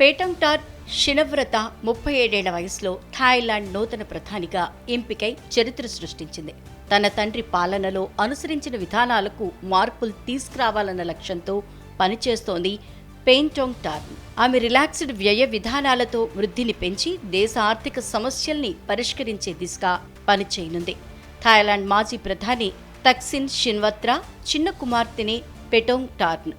పేటంటార్ శినవ్రత ముప్పై ఏడేళ్ళ వయసులో థాయిలాండ్ నూతన ప్రధానిగా ఎంపికై చరిత్ర సృష్టించింది. తన తండ్రి పాలనలో అనుసరించిన విధానాలకు మార్పులు తీసుకురావాలన్న లక్ష్యంతో పనిచేస్తోంది పెయింటోంగ్ టార్న్ ఆమె రిలాక్స్డ్ వ్యయ విధానాలతో వృద్ధిని పెంచి దేశ ఆర్థిక సమస్యల్ని పరిష్కరించే దిశగా పనిచేయనుంది. థాయిలాండ్ మాజీ ప్రధాని తక్సిన్ షిన్వత్రా చిన్న కుమార్తెని పెటోంగ్ టార్న్.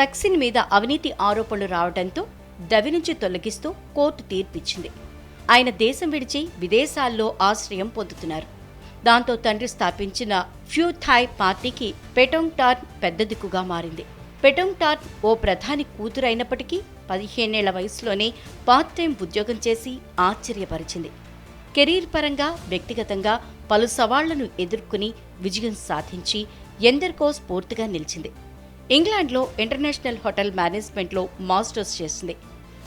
తక్సిన్ మీద అవినీతి ఆరోపణలు రావడంతో దవి నుంచి తొలగిస్తూ కోర్టు తీర్పిచ్చింది. ఆయన దేశం విడిచి విదేశాల్లో ఆశ్రయం పొందుతున్నారు. దాంతో తండ్రి స్థాపించిన ఫ్యూ థాయ్ పార్టీకి పెటోంగ్టార్న్ పెద్ద దిక్కుగా మారింది. పెటోంగ్టార్న్ ఓ ప్రధాని కూతురైనప్పటికీ పదిహేనేళ్ళ వయసులోనే పార్ట్ టైం ఉద్యోగం చేసి ఆశ్చర్యపరిచింది. కెరీర్ పరంగా వ్యక్తిగతంగా పలు సవాళ్ళను ఎదుర్కొని విజయం సాధించి ఎందరికో స్ఫూర్తిగా నిలిచింది. ఇంగ్లాండ్లో ఇంటర్నేషనల్ హోటల్ మేనేజ్మెంట్లో మాస్టర్స్ చేసింది.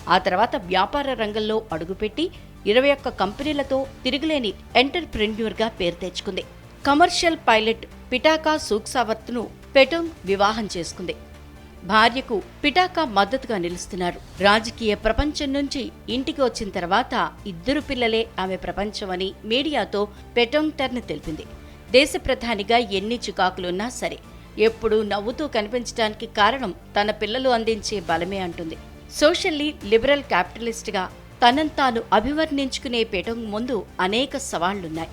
ఆ తర్వాత వ్యాపార రంగంలో అడుగుపెట్టి ఇరవై ఒక్క కంపెనీలతో తిరుగులేని ఎంటర్ప్రెన్యూర్గా పేరు తెచ్చుకుంది. కమర్షియల్ పైలట్ పిటాకా సూక్సావర్త్ను పెటోంగ్ వివాహం చేసుకుంది. భార్యకు పిటాకా మద్దతుగా నిలుస్తున్నారు. రాజకీయ ప్రపంచం నుంచి ఇంటికి వచ్చిన తర్వాత ఇద్దరు పిల్లలే ఆమె ప్రపంచమని మీడియాతో పెటోంగ్ టర్న్ తెలిపింది. దేశ ప్రధానిగా ఎన్ని చికాకులున్నా సరే ఎప్పుడూ నవ్వుతూ కనిపించడానికి కారణం తన పిల్లలు అందించే బలమే అంటుంది. సోషల్లీ లిబరల్ క్యాపిటలిస్ట్గా తనను తాను అభివర్ణించుకునే పీఠం ముందు అనేక సవాళ్ళున్నాయి.